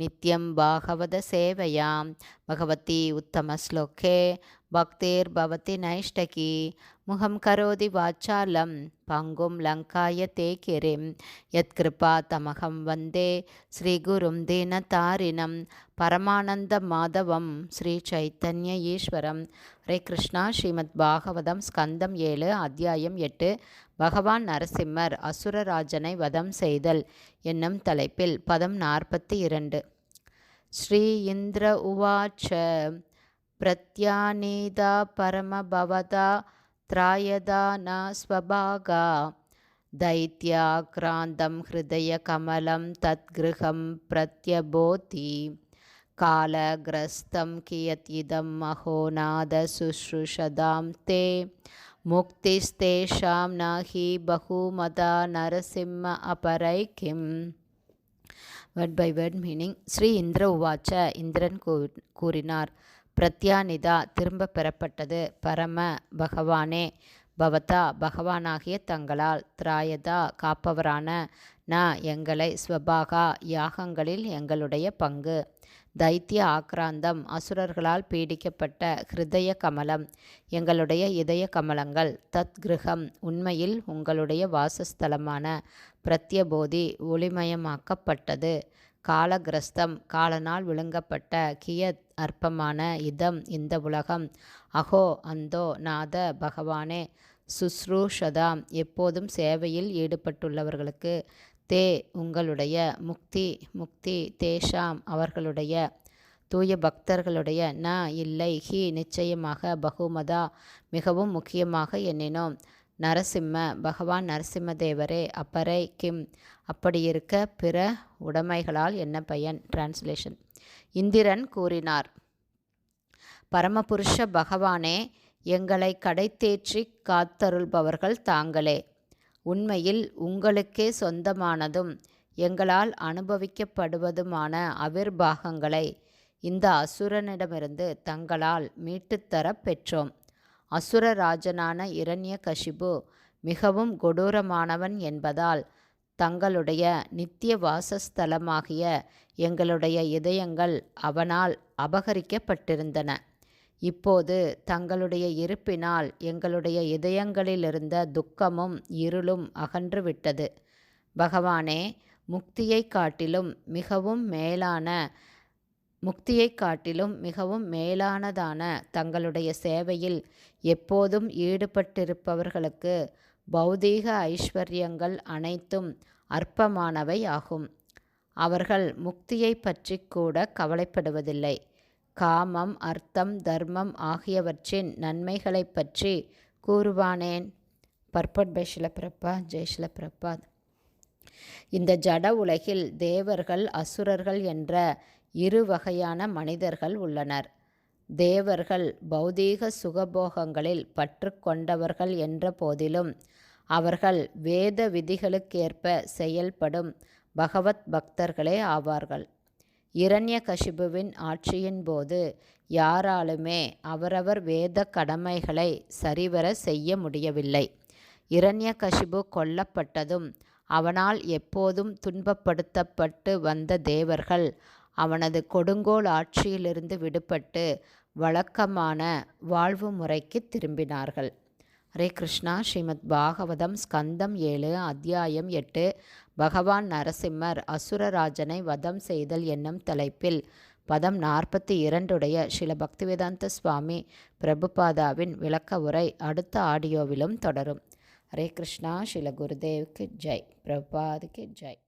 நித்யம் பாகவத சேவையாம் பகவதி உத்தமஸ்லோகே பக்திர்பவதி நைஷ்டகி முகம் கரோதி வாச்சாலம் பங்கும் லங்காய தே கிரிம் யத்கிருபா தமகம் வந்தே ஸ்ரீகுரும் தீனதாரிணம் பரமானந்த மாதவம் ஸ்ரீ சைத்தன்ய ஈஸ்வரம் ஹரே கிருஷ்ணா ஸ்ரீமத் பாகவதம் ஸ்கந்தம் ஏழு அத்தியாயம் எட்டு பகவான் நரசிம்மர் அசுரராஜனை வதம் செய்தல் என்னும் தலைப்பில் பதம் நாற்பத்தி இரண்டு. श्री इन्द्र उवाच प्रत्यानेदा परमभवदा त्रायदा न स्वभागा दैत्याक्रान्तं हृदयकमलं तद्गृहं प्रत्यबोधि कालग्रस्तं कियतिदं महोनादशुश्रूषदां ते मुक्तिस्तेषां न हि बहुमदा नरसिंह अपरै किम् word by word meaning Sri Indra உவாச்ச இந்திரன் கூறினார். பிரத்யானிதா திரும்ப பெறப்பட்டது பரம பகவானே பவதா பகவானாகிய தங்களால் திராயதா காப்பவரான நா எங்களை ஸ்வபாகா யாகங்களில் எங்களுடைய பங்கு. தைத்திய ஆக்ராந்தம் அசுரர்களால் பீடிக்கப்பட்ட ஹிருதய கமலம் எங்களுடைய இதய கமலங்கள் தத் கிரகம் உண்மையில் உங்களுடைய வாசஸ்தலமான பிரத்யபோதி ஒளிமயமாக்கப்பட்டது. காலகிரஸ்தம் காலனால் விழுங்கப்பட்ட கியத் அற்பமான இதம் இந்த உலகம். அகோ அந்தோ நாத பகவானே சுஸ்ரூஷதாம் எப்போதும் சேவையில் ஈடுபட்டுள்ளவர்களுக்கு தே உங்களுடைய முக்தி முக்தி தேஷாம் அவர்களுடைய தூய பக்தர்களுடைய ந இல்லை ஹி நிச்சயமாக பகுமதா மிகவும் முக்கியமாக எண்ணினோம். நரசிம்ம பகவான் நரசிம்மதேவரே அப்பரை அப்பறை கிம். அப்படி இருக்க பிற உடைமைகளால் என்ன பயன்? டிரான்ஸ்லேஷன் இந்திரன் கூறினார். பரமபுருஷ பகவானே எங்களை கடைத்தேற்றி காத்தருள்பவர்கள் தாங்களே. உண்மையில் உங்களுக்கே சொந்தமானதும் எங்களால் அனுபவிக்கப்படுவதுமான அவிர்பாகங்களை இந்த அசுரனிடமிருந்து தங்களால் மீட்டுத்தரப் பெற்றோம். அசுரராஜனான இரண்ய கஷிபு மிகவும் கொடூரமானவன் என்பதால் தங்களுடைய நித்திய வாசஸ்தலமாகிய எங்களுடைய இதயங்கள் அவனால் அபகரிக்கப்பட்டிருந்தன. இப்போது தங்களுடைய இருப்பினால் எங்களுடைய இதயங்களிலிருந்த துக்கமும் இருளும் அகன்றுவிட்டது. பகவானே முக்தியைக் காட்டிலும் மிகவும் மேலான முக்தியைக் காட்டிலும் மிகவும் மேலானதான தங்களுடைய சேவையில் எப்போதும் ஈடுபட்டிருப்பவர்களுக்கு பௌதீக ஐஸ்வர்யங்கள் அனைத்தும் அற்பமானவை ஆகும். அவர்கள் முக்தியை பற்றி கூட கவலைப்படுவதில்லை. காமம் அர்த்தம் தர்மம் ஆகியவற்றின் நன்மைகளை பற்றி கூறுவானேன். பர்பட் பை ஷிலப்பிரப்பா ஜெய் ஷிலப்பிரப்பாத் இந்த ஜட உலகில் தேவர்கள் அசுரர்கள் என்ற இரு வகையான மனிதர்கள் உள்ளனர். தேவர்கள் பௌதீக சுகபோகங்களில் பற்று கொண்டவர்கள் என்ற போதிலும் அவர்கள் வேத விதிகளுக்கேற்ப செயல்படும் பகவத் பக்தர்களே ஆவார்கள். இரண்யகசிபுவின் ஆட்சியின் போது யாராலுமே அவரவர் வேத கடமைகளை சரிவர செய்ய முடியவில்லை. இரண்யகசிபு கொல்லப்பட்டதும் அவனால் எப்போதும் துன்பப்படுத்தப்பட்டு வந்த தேவர்கள் அவனது கொடுங்கோல் ஆட்சியிலிருந்து விடுபட்டு வழக்கமான வாழ்வு முறைக்கு திரும்பினார்கள். ஹரே கிருஷ்ணா. ஸ்ரீமத் பாகவதம் ஸ்கந்தம் ஏழு அத்தியாயம் எட்டு. பகவான் நரசிம்மர் அசுரராஜனை வதம் செய்தல் என்னும் தலைப்பில் பதம் நாற்பத்தி இரண்டுடைய ஸ்ரீல பக்திவேதாந்த சுவாமி பிரபுபாதாவின் விளக்க உரை அடுத்த ஆடியோவிலும் தொடரும். ஹரே கிருஷ்ணா. ஸ்ரீல குருதேவுக்கு ஜெய். பிரபுபாதுக்கு ஜெய்.